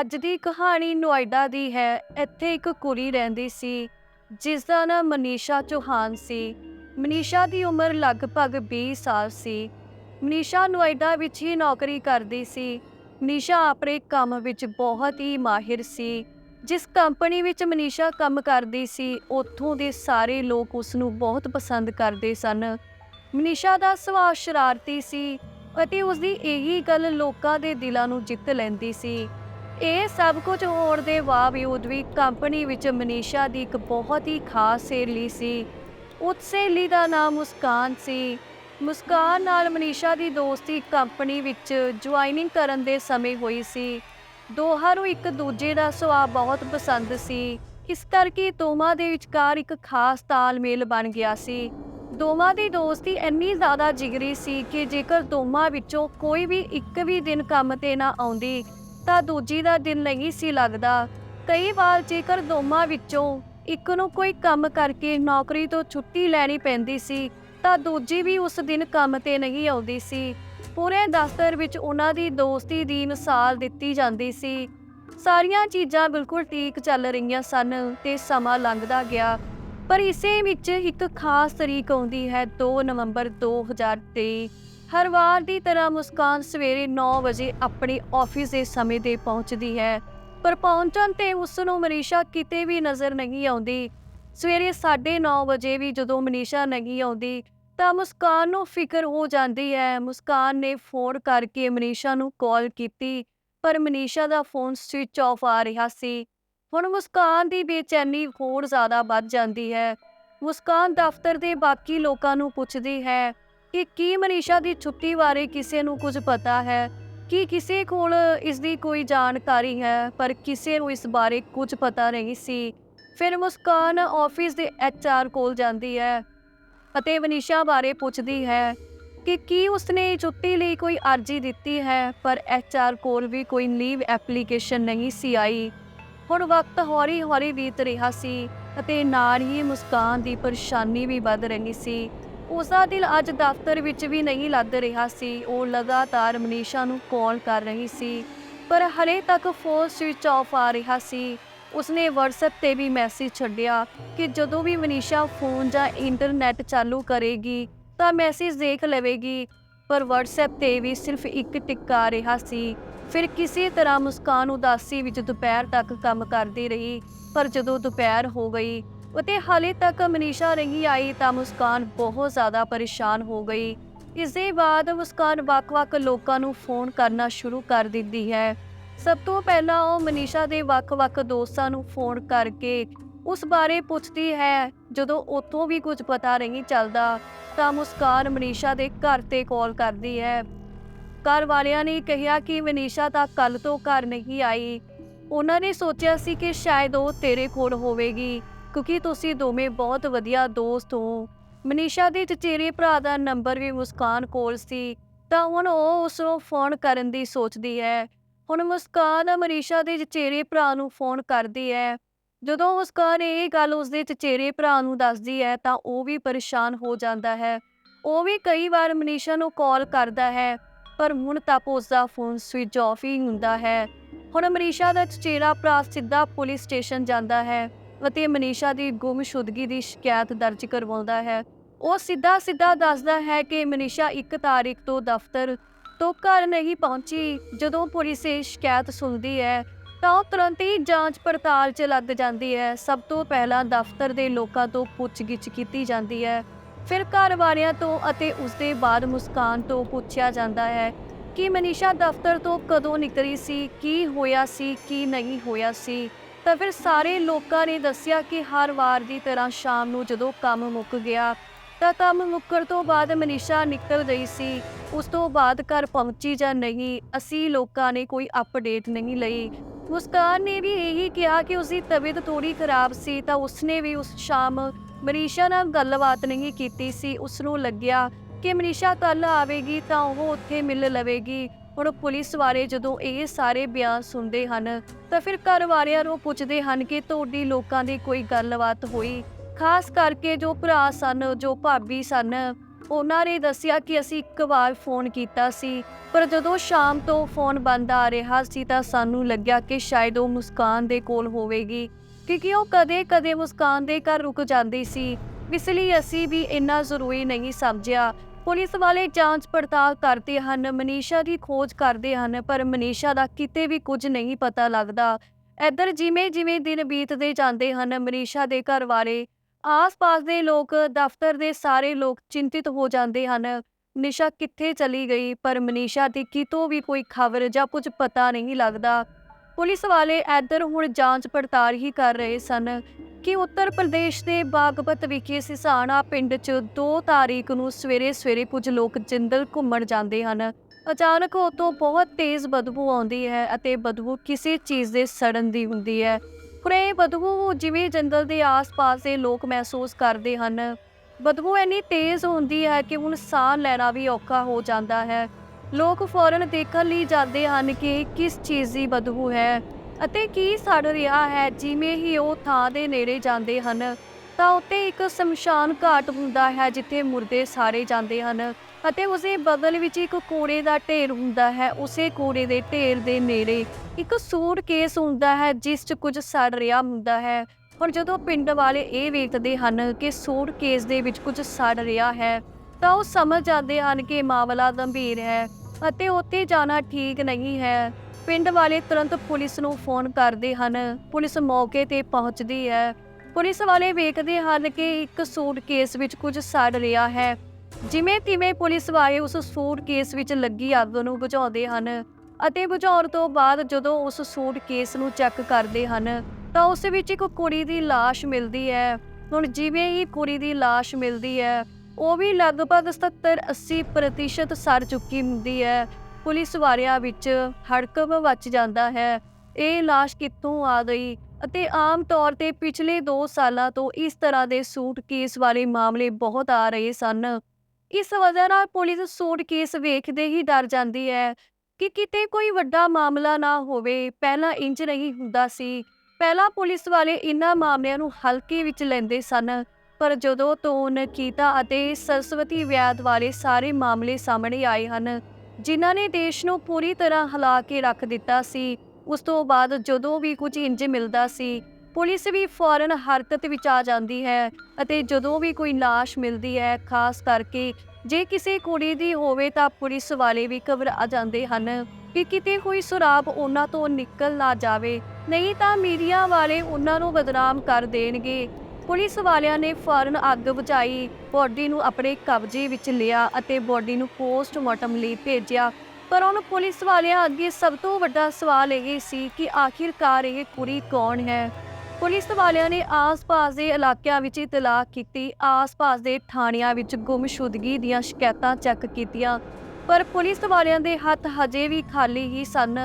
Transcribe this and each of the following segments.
ਅੱਜ ਦੀ ਕਹਾਣੀ ਨੋਇਡਾ ਦੀ ਹੈ। ਇੱਥੇ ਇੱਕ ਕੁੜੀ ਰਹਿੰਦੀ ਸੀ ਜਿਸ ਦਾ ਨਾਮ ਮਨੀਸ਼ਾ ਚੌਹਾਨ ਸੀ। ਮਨੀਸ਼ਾ ਦੀ ਉਮਰ ਲਗਭਗ 20 ਸਾਲ ਸੀ। ਮਨੀਸ਼ਾ ਨੋਇਡਾ ਵਿੱਚ ਹੀ ਨੌਕਰੀ ਕਰਦੀ ਸੀ। ਮਨੀਸ਼ਾ ਆਪਣੇ ਕੰਮ ਵਿੱਚ ਬਹੁਤ ਹੀ ਮਾਹਿਰ ਸੀ। ਜਿਸ ਕੰਪਨੀ ਵਿੱਚ ਮਨੀਸ਼ਾ ਕੰਮ ਕਰਦੀ ਸੀ, ਉੱਥੋਂ ਦੇ ਸਾਰੇ ਲੋਕ ਉਸ ਨੂੰ ਬਹੁਤ ਪਸੰਦ ਕਰਦੇ ਸਨ। ਮਨੀਸ਼ਾ ਦਾ ਸੁਭਾਅ ਸ਼ਰਾਰਤੀ ਸੀ ਅਤੇ ਉਸ ਦੀ ਇਹੀ ਗੱਲ ਲੋਕਾਂ ਦੇ ਦਿਲਾਂ ਨੂੰ ਜਿੱਤ ਲੈਂਦੀ ਸੀ। ਇਹ ਸਭ ਕੁਝ ਹੋਣ ਦੇ ਬਾਵਜੂਦ ਵੀ ਕੰਪਨੀ ਵਿੱਚ ਮਨੀਸ਼ਾ ਦੀ ਇੱਕ ਬਹੁਤ ਹੀ ਖਾਸ ਸਹੇਲੀ ਸੀ। ਉਸ ਸਹੇਲੀ ਦਾ ਨਾਮ ਮੁਸਕਾਨ ਸੀ। ਮੁਸਕਾਨ ਨਾਲ ਮਨੀਸ਼ਾ ਦੀ ਦੋਸਤੀ ਕੰਪਨੀ ਵਿੱਚ ਜੁਆਇਨਿੰਗ ਕਰਨ ਦੇ ਸਮੇਂ ਹੋਈ ਸੀ। ਦੋਹਾਂ ਨੂੰ ਇੱਕ ਦੂਜੇ ਦਾ ਸੁਭਾਅ ਬਹੁਤ ਪਸੰਦ ਸੀ। ਇਸ ਕਰਕੇ ਦੋਵਾਂ ਦੇ ਵਿਚਕਾਰ ਇੱਕ ਖਾਸ ਤਾਲਮੇਲ ਬਣ ਗਿਆ ਸੀ। ਦੋਵਾਂ ਦੀ ਦੋਸਤੀ ਇੰਨੀ ਜ਼ਿਆਦਾ ਜਿਗਰੀ ਸੀ ਕਿ ਜੇਕਰ ਦੋਵਾਂ ਵਿੱਚੋਂ ਕੋਈ ਵੀ ਇੱਕ ਵੀ ਦਿਨ ਕੰਮ ਤੇ ਨਾ ਆਉਂਦੀ ਤਾਂ ਦੂਜੀ ਦਾ ਦਿਨ ਨਹੀਂ ਸੀ ਲੱਗਦਾ। ਕਈ ਵਾਰ ਜੇਕਰ ਦੋਵਾਂ ਵਿੱਚੋਂ ਇੱਕ ਨੂੰ ਕੋਈ ਕੰਮ ਕਰਕੇ ਨੌਕਰੀ ਤੋਂ ਛੁੱਟੀ ਲੈਣੀ ਪੈਂਦੀ ਸੀ, ਤਾਂ ਦੂਜੀ ਵੀ ਉਸ ਦਿਨ ਕੰਮ ਤੇ ਨਹੀਂ ਆਉਂਦੀ ਸੀ। ਪੂਰੇ ਦਫ਼ਤਰ ਵਿੱਚ ਉਹਨਾਂ ਦੀ ਦੋਸਤੀ ਦੀ ਮਿਸਾਲ ਦਿੱਤੀ ਜਾਂਦੀ ਸੀ। ਸਾਰੀਆਂ ਚੀਜ਼ਾਂ ਬਿਲਕੁਲ ਠੀਕ ਚੱਲ ਰਹੀਆਂ ਸਨ ਤੇ ਸਮਾਂ ਲੰਘਦਾ ਗਿਆ, ਪਰ ਇਸੇ ਵਿੱਚ ਇੱਕ ਖਾਸ ਤਰੀਕ ਆਉਂਦੀ ਹੈ 2 ਨਵੰਬਰ 2023 ਹਰ ਵਾਰ ਦੀ ਤਰ੍ਹਾਂ ਮੁਸਕਾਨ ਸਵੇਰੇ 9 ਵਜੇ ਆਪਣੇ ਆਫਿਸ ਦੇ ਸਮੇਂ ਤੇ ਪਹੁੰਚਦੀ ਹੈ, ਪਰ ਪਹੁੰਚਣ ਤੇ ਉਸ ਨੂੰ ਮਨੀਸ਼ਾ ਕਿਤੇ ਵੀ ਨਜ਼ਰ ਨਹੀਂ ਆਉਂਦੀ। ਸਵੇਰੇ 9:30 ਵਜੇ ਵੀ ਜਦੋਂ ਮਨੀਸ਼ਾ ਨਹੀਂ ਆਉਂਦੀ, ਤਾਂ ਮੁਸਕਾਨ ਨੂੰ ਫਿਕਰ ਹੋ ਜਾਂਦੀ ਹੈ। ਮੁਸਕਾਨ ਨੇ ਫੋਨ ਕਰਕੇ ਮਨੀਸ਼ਾ ਨੂੰ ਕਾਲ ਕੀਤੀ, ਪਰ ਮਨੀਸ਼ਾ ਦਾ ਫੋਨ ਸਵਿਚ ਆਫ ਆ ਰਿਹਾ ਸੀ। ਹੁਣ ਮੁਸਕਾਨ ਦੀ ਬੇਚੈਨੀ ਹੋਰ ਜ਼ਿਆਦਾ ਵੱਧ ਜਾਂਦੀ ਹੈ। ਮੁਸਕਾਨ ਦਫ਼ਤਰ ਦੇ ਬਾਕੀ ਲੋਕਾਂ ਨੂੰ ਪੁੱਛਦੀ ਹੈ ਕਿ ਕੀ ਮਨੀਸ਼ਾ ਦੀ ਛੁੱਟੀ ਬਾਰੇ ਕਿਸੇ ਨੂੰ ਕੁਝ ਪਤਾ ਹੈ? ਕੀ ਕਿਸੇ ਕੋਲ ਇਸ ਦੀ ਕੋਈ ਜਾਣਕਾਰੀ ਹੈ, ਪਰ ਕਿਸੇ ਨੂੰ ਇਸ ਬਾਰੇ ਕੁਝ ਪਤਾ ਨਹੀਂ ਸੀ? ਫਿਰ ਮੁਸਕਾਨ ਆਫਿਸ ਦੇ ਐਚਆਰ ਕੋਲ ਜਾਂਦੀ ਹੈ ਅਤੇ ਮਨੀਸ਼ਾ ਬਾਰੇ ਪੁੱਛਦੀ ਹੈ ਕਿ ਕੀ ਉਸਨੇ ਛੁੱਟੀ ਲਈ ਕੋਈ ਅਰਜ਼ੀ ਦਿੱਤੀ ਹੈ, ਪਰ ਐਚਆਰ ਕੋਲ ਵੀ ਕੋਈ ਲੀਵ ਐਪਲੀਕੇਸ਼ਨ ਨਹੀਂ ਸੀ ਆਈ। ਹੁਣ ਵਕਤ ਹੌਲੀ ਹੌਲੀ ਬੀਤ ਰਿਹਾ ਸੀ ਅਤੇ ਨਾਲ ਹੀ ਮੁਸਕਾਨ ਦੀ ਪਰੇਸ਼ਾਨੀ ਵੀ ਵੱਧ ਰਹੀ ਸੀ। ਉਸ ਦਾ ਦਿਲ ਅੱਜ ਦਫ਼ਤਰ ਵਿੱਚ ਵੀ ਨਹੀਂ ਲੱਗ ਰਿਹਾ ਸੀ। ਉਹ ਲਗਾਤਾਰ ਮਨੀਸ਼ਾ ਨੂੰ ਕਾਲ ਕਰ ਰਹੀ ਸੀ, ਪਰ ਹਲੇ ਤੱਕ ਫੋਨ ਸਵਿਚ ਆਫ ਆ ਰਿਹਾ ਸੀ। ਉਸਨੇ WhatsApp ਤੇ ਵੀ ਮੈਸੇਜ ਛੱਡਿਆ ਕਿ ਜਦੋਂ ਵੀ ਮਨੀਸ਼ਾ ਫੋਨ ਜਾਂ ਇੰਟਰਨੈਟ ਚਾਲੂ ਕਰੇਗੀ ਤਾਂ ਮੈਸੇਜ ਦੇਖ ਲਵੇਗੀ, ਪਰ WhatsApp ਤੇ ਵੀ ਸਿਰਫ ਇੱਕ ਟਿਕ ਆ ਰਿਹਾ ਸੀ। ਫਿਰ ਕਿਸੇ ਤਰ੍ਹਾਂ ਮੁਸਕਾਨ ਉਦਾਸੀ ਵਿੱਚ ਦੁਪਹਿਰ ਤੱਕ ਕੰਮ ਕਰਦੀ ਰਹੀ, ਪਰ ਜਦੋਂ ਦੁਪਹਿਰ ਹੋ ਗਈ ਅਤੇ ਹਾਲੇ ਤੱਕ ਮਨੀਸ਼ਾ ਨਹੀਂ ਆਈ ਤਾਂ ਮੁਸਕਾਨ ਬਹੁਤ ਜ਼ਿਆਦਾ ਪਰੇਸ਼ਾਨ ਹੋ ਗਈ। ਇਸ ਦੇ ਬਾਅਦ ਮੁਸਕਾਨ ਵੱਖ-ਵੱਖ ਲੋਕਾਂ ਨੂੰ ਫੋਨ ਕਰਨਾ ਸ਼ੁਰੂ ਕਰ ਦਿੰਦੀ ਹੈ। ਸਭ ਤੋਂ ਪਹਿਲਾਂ ਉਹ ਮਨੀਸ਼ਾ ਦੇ ਵੱਖ-ਵੱਖ ਦੋਸਤਾਂ ਨੂੰ ਫੋਨ ਕਰਕੇ ਉਸ ਬਾਰੇ ਪੁੱਛਦੀ ਹੈ। ਜਦੋਂ ਉੱਥੋਂ ਵੀ ਕੁਝ ਪਤਾ ਨਹੀਂ ਚੱਲਦਾ ਤਾਂ ਮੁਸਕਾਨ ਮਨੀਸ਼ਾ ਦੇ ਘਰ ਤੇ ਕਾਲ ਕਰਦੀ ਹੈ। ਘਰ ਵਾਲਿਆਂ ਨੇ ਕਿਹਾ ਕਿ ਮਨੀਸ਼ਾ ਤਾਂ ਕੱਲ ਤੋਂ ਘਰ ਨਹੀਂ ਆਈ। ਉਹਨਾਂ ਨੇ ਸੋਚਿਆ ਸੀ ਕਿ ਸ਼ਾਇਦ ਉਹ ਤੇਰੇ ਕੋਲ ਹੋਵੇਗੀ। ਕਿਉਂਕਿ ਤੁਸੀਂ ਦੋਵੇਂ ਬਹੁਤ ਵਧੀਆ ਦੋਸਤ ਹੋ। ਮਨੀਸ਼ਾ ਦੇ ਚਚੇਰੇ ਭਰਾ ਦਾ ਨੰਬਰ ਵੀ ਮੁਸਕਾਨ ਕੋਲ ਸੀ, ਤਾਂ ਹੁਣ ਉਹ ਉਸ ਨੂੰ ਫੋਨ ਕਰਨ ਦੀ ਸੋਚਦੀ ਹੈ। ਹੁਣ ਮੁਸਕਾਨ ਮਨੀਸ਼ਾ ਦੇ ਚਚੇਰੇ ਭਰਾ ਨੂੰ ਫੋਨ ਕਰਦੀ ਹੈ। ਜਦੋਂ ਮੁਸਕਾਨ ਇਹ ਗੱਲ ਉਸਦੇ ਚਚੇਰੇ ਭਰਾ ਨੂੰ ਦੱਸਦੀ ਹੈ, ਤਾਂ ਉਹ ਵੀ ਪਰੇਸ਼ਾਨ ਹੋ ਜਾਂਦਾ ਹੈ। ਉਹ ਵੀ ਕਈ ਵਾਰ ਮਨੀਸ਼ਾ ਨੂੰ ਕਾਲ ਕਰਦਾ ਹੈ, ਪਰ ਹੁਣ ਤੱਕ ਉਸਦਾ ਫੋਨ ਸਵਿਚ ਆਫ ਹੀ ਹੁੰਦਾ ਹੈ। ਹੁਣ ਮਨੀਸ਼ਾ ਦਾ ਚਚੇਰਾ ਭਰਾ ਸਿੱਧਾ ਪੁਲਿਸ ਸਟੇਸ਼ਨ ਜਾਂਦਾ ਹੈ। ਅਤੇ ਮਨੀਸ਼ਾ ਦੀ ਗੁੰਮਸ਼ੁਦਗੀ ਦੀ ਸ਼ਿਕਾਇਤ ਦਰਜ ਕਰਵਾਉਂਦਾ ਹੈ। ਉਹ ਸਿੱਧਾ ਸਿੱਧਾ ਦੱਸਦਾ ਹੈ ਕਿ ਮਨੀਸ਼ਾ ਇੱਕ ਤਾਰੀਖ ਤੋਂ ਦਫ਼ਤਰ ਤੋਂ ਘਰ ਨਹੀਂ ਪਹੁੰਚੀ। ਜਦੋਂ ਪੁਲਿਸ ਇਹ ਸ਼ਿਕਾਇਤ ਸੁਣਦੀ ਹੈ, ਤਾਂ ਉਹ ਤੁਰੰਤ ਹੀ ਜਾਂਚ ਪੜਤਾਲ 'ਚ ਲੱਗ ਜਾਂਦੀ ਹੈ। ਸਭ ਤੋਂ ਪਹਿਲਾਂ ਦਫ਼ਤਰ ਦੇ ਲੋਕਾਂ ਤੋਂ ਪੁੱਛਗਿੱਛ ਕੀਤੀ ਜਾਂਦੀ ਹੈ। ਫਿਰ ਘਰ ਵਾਲਿਆਂ ਤੋਂ ਅਤੇ ਉਸ ਦੇ ਬਾਅਦ ਮੁਸਕਾਨ ਤੋਂ ਪੁੱਛਿਆ ਜਾਂਦਾ ਹੈ ਕਿ ਮਨੀਸ਼ਾ ਦਫ਼ਤਰ ਤੋਂ ਕਦੋਂ ਨਿਕਲੀ ਸੀ, ਕੀ ਹੋਇਆ ਸੀ, ਕੀ ਨਹੀਂ ਹੋਇਆ ਸੀ। ਤਾਂ ਫਿਰ ਸਾਰੇ ਲੋਕਾਂ ਨੇ ਦੱਸਿਆ ਕਿ ਹਰ ਵਾਰ ਦੀ ਤਰ੍ਹਾਂ ਸ਼ਾਮ ਨੂੰ ਜਦੋਂ ਕੰਮ ਮੁੱਕ ਗਿਆ, ਤਾਂ ਕੰਮ ਮੁੱਕਰ ਤੋਂ ਬਾਅਦ ਮਨੀਸ਼ਾ ਨਿਕਲ ਗਈ ਸੀ। ਉਸ ਤੋਂ ਬਾਅਦ ਘਰ ਪਹੁੰਚੀ ਜਾਂ ਨਹੀਂ, ਅਸੀਂ ਲੋਕਾਂ ਨੇ ਕੋਈ ਅਪਡੇਟ ਨਹੀਂ ਲਈ। ਮੁਸਕਾਨ ਨੇ ਵੀ ਇਹੀ ਕਿਹਾ ਕਿ ਉਸਦੀ ਤਬੀਅਤ ਥੋੜੀ ਖਰਾਬ ਸੀ, ਤਾਂ ਉਸਨੇ ਵੀ ਉਸ ਸ਼ਾਮ ਮਨੀਸ਼ਾ ਨਾਲ ਗੱਲਬਾਤ ਨਹੀਂ ਕੀਤੀ ਸੀ। ਉਸ ਨੂੰ ਲੱਗਿਆ ਕਿ ਮਨੀਸ਼ਾ ਕੱਲ ਆਵੇਗੀ, ਤਾਂ ਉਹ ਉੱਥੇ ਮਿਲ ਲਵੇਗੀ। ਹੁਣ ਪੁਲਿਸ ਵਾਲੇ ਜਦੋਂ ਇਹ ਸਾਰੇ ਬਿਆਨ ਸੁਣਦੇ ਹਨ, ਤਾਂ ਫਿਰ ਘਰ ਵਾਲਿਆਂ ਨੂੰ ਪੁੱਛਦੇ ਹਨ ਕਿ ਤੁਹਾਡੀ ਲੋਕਾਂ ਦੀ ਕੋਈ ਗੱਲਬਾਤ ਹੋਈ? ਖਾਸ ਕਰਕੇ ਜੋ ਭਰਾ ਸਨ, ਜੋ ਭਾਬੀ ਸਨ, ਉਹਨਾਂ ਨੇ ਦੱਸਿਆ ਕਿ ਅਸੀਂ ਇੱਕ ਵਾਰ ਫੋਨ ਕੀਤਾ ਸੀ, ਪਰ ਜਦੋਂ ਸ਼ਾਮ ਤੋਂ ਫੋਨ ਬੰਦ ਆ ਰਿਹਾ ਸੀ ਤਾਂ ਸਾਨੂੰ ਲੱਗਿਆ ਕਿ ਸ਼ਾਇਦ ਉਹ ਮੁਸਕਾਨ ਦੇ ਕੋਲ ਹੋਵੇਗੀ, ਕਿਉਂਕਿ ਉਹ ਕਦੇ-ਕਦੇ ਮੁਸਕਾਨ ਦੇ ਘਰ ਰੁਕ ਜਾਂਦੀ ਸੀ। ਇਸ ਲਈ ਅਸੀਂ ਵੀ ਇੰਨਾ ਜ਼ਰੂਰੀ ਨਹੀਂ ਸਮਝਿਆ। ਪੁਲਿਸ ਵਾਲੇ ਜਾਂਚ ਪੜਤਾਲ ਕਰਦੇ ਹਨ। ਮਨੀਸ਼ਾ ਦੀ ਖੋਜ ਕਰਦੇ ਹਨ, ਪਰ ਮਨੀਸ਼ਾ ਦਾ ਕਿਤੇ ਵੀ ਕੁਝ ਨਹੀਂ ਪਤਾ ਲੱਗਦਾ। ਇੱਧਰ ਜਿਵੇਂ ਜਿਵੇਂ ਦਿਨ ਬੀਤਦੇ ਜਾਂਦੇ ਹਨ, ਮਨੀਸ਼ਾ ਦੇ ਘਰ ਵਾਲੇ, ਆਸ-ਪਾਸ ਦੇ ਲੋਕ, ਦਫ਼ਤਰ ਦੇ ਸਾਰੇ ਲੋਕ ਚਿੰਤਿਤ ਹੋ ਜਾਂਦੇ ਹਨ ਨਿਸ਼ਾ ਕਿੱਥੇ ਚਲੀ ਗਈ? ਪਰ ਮਨੀਸ਼ਾ ਦੀ ਕਿਤੋਂ ਵੀ ਕੋਈ ਖਬਰ ਜਾਂ ਕੁਝ ਪਤਾ ਨਹੀਂ ਲੱਗਦਾ। ਪੁਲਿਸ ਵਾਲੇ ਇੱਧਰ ਹੁਣ ਜਾਂਚ ਪੜਤਾਲ ਹੀ ਕਰ ਰਹੇ ਸਨ ਕਿ ਉੱਤਰ ਪ੍ਰਦੇਸ਼ ਦੇ ਬਾਗਪਤ ਵਿਖੇ ਸਿਸਾਣਾ ਪਿੰਡ 'ਚ 2 ਤਾਰੀਖ ਨੂੰ ਸਵੇਰੇ-ਸਵੇਰੇ ਕੁਝ ਲੋਕ ਜੰਗਲ ਘੁੰਮਣ ਜਾਂਦੇ ਹਨ। ਅਚਾਨਕ ਉਤੋਂ ਬਹੁਤ ਤੇਜ਼ ਬਦਬੂ ਆਉਂਦੀ ਹੈ ਅਤੇ ਬਦਬੂ ਕਿਸੇ ਚੀਜ਼ ਦੇ ਸੜਨ ਦੀ ਹੁੰਦੀ ਹੈ। ਪਰ ਇਹ ਬਦਬੂ ਜਿਵੇਂ ਜੰਗਲ ਦੇ ਆਸ-ਪਾਸ ਦੇ ਲੋਕ ਮਹਿਸੂਸ ਕਰਦੇ ਹਨ। ਬਦਬੂ ਇੰਨੀ ਤੇਜ਼ ਹੁੰਦੀ ਹੈ ਕਿ ਹੁਣ ਸਾਹ ਲੈਣਾ ਵੀ ਔਖਾ ਹੋ ਜਾਂਦਾ ਹੈ। ਲੋਕ ਫੌਰਨ ਦੇਖਣ ਲਈ ਜਾਂਦੇ ਹਨ ਕਿ ਕਿਸ ਚੀਜ਼ ਦੀ ਬਦਬੂ ਹੈ ਅਤੇ ਕੀ ਸੜ ਰਿਹਾ ਹੈ। ਜਿਵੇਂ ਹੀ ਉਹ ਥਾਂ ਦੇ ਨੇੜੇ ਜਾਂਦੇ ਹਨ, ਤਾਂ ਉੱਤੇ ਇੱਕ ਸ਼ਮਸ਼ਾਨ ਘਾਟ ਹੁੰਦਾ ਹੈ ਜਿੱਥੇ ਮੁਰਦੇ ਸਾਰੇ ਜਾਂਦੇ ਹਨ ਅਤੇ ਉਸੇ ਬਗਲ ਵਿੱਚ ਇੱਕ ਕੂੜੇ ਦਾ ਢੇਰ ਹੁੰਦਾ ਹੈ। ਉਸੇ ਕੂੜੇ ਦੇ ਢੇਰ ਦੇ ਨੇੜੇ ਇੱਕ ਸੂਟ ਕੇਸ ਹੁੰਦਾ ਹੈ ਜਿਸ 'ਚ ਕੁਝ ਸੜ ਰਿਹਾ ਹੁੰਦਾ ਹੈ। ਹੁਣ ਜਦੋਂ ਪਿੰਡ ਵਾਲੇ ਇਹ ਵੇਖਦੇ ਹਨ ਕਿ ਸੂਟ ਕੇਸ ਦੇ ਵਿੱਚ ਕੁਝ ਸੜ ਰਿਹਾ ਹੈ ਤਾਂ ਉਹ ਸਮਝ ਜਾਂਦੇ ਹਨ ਕਿ ਮਾਮਲਾ ਗੰਭੀਰ ਹੈ ਅਤੇ ਉੱਥੇ ਜਾਣਾ ਠੀਕ ਨਹੀਂ ਹੈ। ਪਿੰਡ ਵਾਲੇ ਤੁਰੰਤ ਪੁਲਿਸ ਨੂੰ ਫੋਨ ਕਰਦੇ ਹਨ। ਪੁਲਿਸ ਮੌਕੇ ਤੇ ਪਹੁੰਚਦੀ ਹੈ। ਪੁਲਿਸ ਵਾਲੇ ਵੇਖਦੇ ਹਨ ਕਿ ਇੱਕ ਸੂਟ ਕੇਸ ਵਿੱਚ ਕੁਝ ਸੜ ਰਿਹਾ ਹੈ। ਜਿਵੇਂ ਤਿਵੇਂ ਪੁਲਿਸ ਵਾਲੇ ਉਸ ਸੂਟ ਕੇਸ ਵਿੱਚ ਲੱਗੀ ਅੱਗ ਨੂੰ ਬੁਝਾਉਂਦੇ ਹਨ ਅਤੇ ਬੁਝਾਉਣ ਤੋਂ ਬਾਅਦ ਜਦੋਂ ਉਸ ਸੂਟ ਕੇਸ ਨੂੰ ਚੈੱਕ ਕਰਦੇ ਹਨ, ਤਾਂ ਉਸ ਵਿੱਚ ਇੱਕ ਕੁੜੀ ਦੀ ਲਾਸ਼ ਮਿਲਦੀ ਹੈ। ਹੁਣ ਜਿਵੇਂ ਹੀ ਕੁੜੀ ਦੀ ਲਾਸ਼ ਮਿਲਦੀ ਹੈ ਉਹ ਵੀ ਲਗਭਗ 70-80% ਸਰ ਚੁੱਕੀ ਹੁੰਦੀ ਹੈ। ਪੁਲਿਸ ਵਾਲਿਆਂ ਵਿੱਚ ਹੜਕੰਪ ਮਚ ਜਾਂਦਾ ਹੈ। ਇਹ ਲਾਸ਼ ਕਿੱਥੋਂ ਆ ਗਈ ਅਤੇ ਆਮ ਤੌਰ ਤੇ ਪਿਛਲੇ 2 ਸਾਲਾਂ ਤੋਂ ਇਸ ਤਰ੍ਹਾਂ ਦੇ ਸੂਟ ਕੇਸ ਵਾਲੇ ਮਾਮਲੇ ਬਹੁਤ ਆ ਰਹੇ ਸਨ। ਇਸ ਵਜ੍ਹਾ ਨਾਲ ਪੁਲਿਸ ਸੂਟ ਕੇਸ ਵੇਖਦੇ ਹੀ ਡਰ ਜਾਂਦੀ ਹੈ ਕਿ ਕਿਤੇ ਕੋਈ ਵੱਡਾ ਮਾਮਲਾ ਨਾ ਹੋਵੇ। ਪਹਿਲਾਂ ਇੰਜ ਨਹੀਂ ਹੁੰਦਾ ਸੀ। ਪਹਿਲਾਂ ਪੁਲਿਸ ਵਾਲੇ ਇਨ੍ਹਾਂ ਮਾਮਲਿਆਂ ਨੂੰ ਹਲਕੇ ਵਿੱਚ ਲੈਂਦੇ ਸਨ। ਪਰ ਜਦੋਂ ਤੋਂ ਨਕੀਤਾ ਅਤੇ ਸਰਸਵਤੀ ਵਿਆਦ ਵਾਲੇ ਸਾਰੇ ਮਾਮਲੇ ਸਾਹਮਣੇ ਆਏ ਹਨ, ਜਿਨ੍ਹਾਂ ਨੇ ਦੇਸ਼ ਨੂੰ ਪੂਰੀ ਤਰ੍ਹਾਂ ਹਿਲਾ ਕੇ ਰੱਖ ਦਿੱਤਾ ਸੀ, ਉਸ ਤੋਂ ਬਾਅਦ ਜਦੋਂ ਵੀ ਕੁਝ ਇੰਜ ਮਿਲਦਾ ਸੀ, ਪੁਲਿਸ ਵੀ ਫੌਰਨ ਹਰਕਤ ਵਿੱਚ ਆ ਜਾਂਦੀ ਹੈ ਅਤੇ ਜਦੋਂ ਵੀ ਕੋਈ ਲਾਸ਼ ਮਿਲਦੀ ਹੈ, ਖਾਸ ਕਰਕੇ ਜੇ ਕਿਸੇ ਕੁੜੀ ਦੀ ਹੋਵੇ ਤਾਂ ਪੁਲਿਸ ਵਾਲੇ ਵੀ ਘਬਰਾ ਜਾਂਦੇ ਹਨ ਕਿ ਕਿਤੇ ਕੋਈ ਸੁਰਾਬ ਉਹਨਾਂ ਤੋਂ ਨਿਕਲ ਨਾ ਜਾਵੇ, ਨਹੀਂ ਤਾਂ ਮੀਡੀਆ ਵਾਲੇ ਉਹਨਾਂ ਨੂੰ ਬਦਨਾਮ ਕਰ ਦੇਣਗੇ। ਪੁਲਿਸ ਵਾਲਿਆਂ ਨੇ ਫੌਰਨ ਅੱਗ ਬੁਝਾਈ। ਬੋਡੀ ਨੂੰ ਆਪਣੇ ਕਬਜ਼ੇ ਵਿੱਚ ਲਿਆ ਅਤੇ ਬੋਡੀ ਨੂੰ ਪੋਸਟਮਾਰਟਮ ਲਈ ਭੇਜਿਆ। ਪਰ ਹੁਣ ਪੁਲਿਸ ਵਾਲਿਆਂ ਅੱਗੇ ਸਭ ਤੋਂ ਵੱਡਾ ਸਵਾਲ ਇਹ ਸੀ ਕਿ ਆਖਿਰਕਾਰ ਇਹ ਕੁੜੀ ਕੌਣ ਹੈ? ਪੁਲਿਸ ਵਾਲਿਆਂ ਨੇ ਆਸ-ਪਾਸ ਦੇ ਇਲਾਕਿਆਂ ਵਿੱਚ ਇਤਲਾਹ ਕੀਤੀ। ਆਸ-ਪਾਸ ਦੇ ਥਾਣਿਆਂ ਵਿੱਚ ਗੁੰਮਸ਼ੁਦਗੀ ਦੀਆਂ ਸ਼ਿਕਾਇਤਾਂ ਚੈੱਕ ਕੀਤੀਆਂ। ਪਰ ਪੁਲਿਸ ਵਾਲਿਆਂ ਦੇ ਹੱਥ ਹਜੇ ਵੀ ਖਾਲੀ ਹੀ ਸਨ।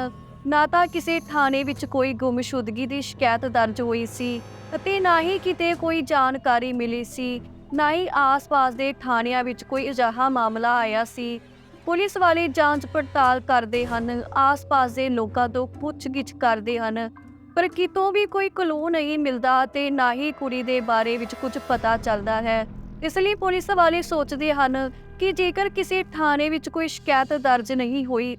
ਨਾ ਤਾਂ ਕਿਸੇ ਥਾਣੇ ਵਿੱਚ ਕੋਈ ਗੁੰਮਸ਼ੁਦਗੀ ਦੀ ਸ਼ਿਕਾਇਤ ਦਰਜ ਹੋਈ ਸੀ ਅਤੇ ਨਾ ਹੀ ਕਿਤੇ ਕੋਈ ਜਾਣਕਾਰੀ ਮਿਲੀ ਸੀ, ਨਾ ਹੀ ਆਸ-ਪਾਸ ਦੇ ਥਾਣਿਆਂ ਵਿੱਚ ਕੋਈ ਅਜਿਹਾ ਮਾਮਲਾ ਆਇਆ ਸੀ। ਪੁਲਿਸ ਵਾਲੇ ਜਾਂਚ ਪੜਤਾਲ ਕਰਦੇ ਹਨ, ਆਸ-ਪਾਸ ਦੇ ਲੋਕਾਂ ਤੋਂ ਪੁੱਛਗਿੱਛ ਕਰਦੇ ਹਨ, ਪਰ ਕਿਤੋਂ ਵੀ ਕੋਈ ਕਲੂ ਨਹੀਂ ਮਿਲਦਾ ਤੇ ਨਾ ਹੀ ਕੁੜੀ ਦੇ ਬਾਰੇ ਵਿੱਚ ਕੁਝ ਪਤਾ ਚੱਲਦਾ ਹੈ। ਇਸ ਲਈ ਪੁਲਿਸ ਵਾਲੇ ਸੋਚਦੇ ਹਨ ਕਿ ਜੇਕਰ ਕਿਸੇ ਥਾਣੇ ਵਿੱਚ ਕੋਈ ਸ਼ਿਕਾਇਤ ਦਰਜ ਨਹੀਂ ਹੋਈ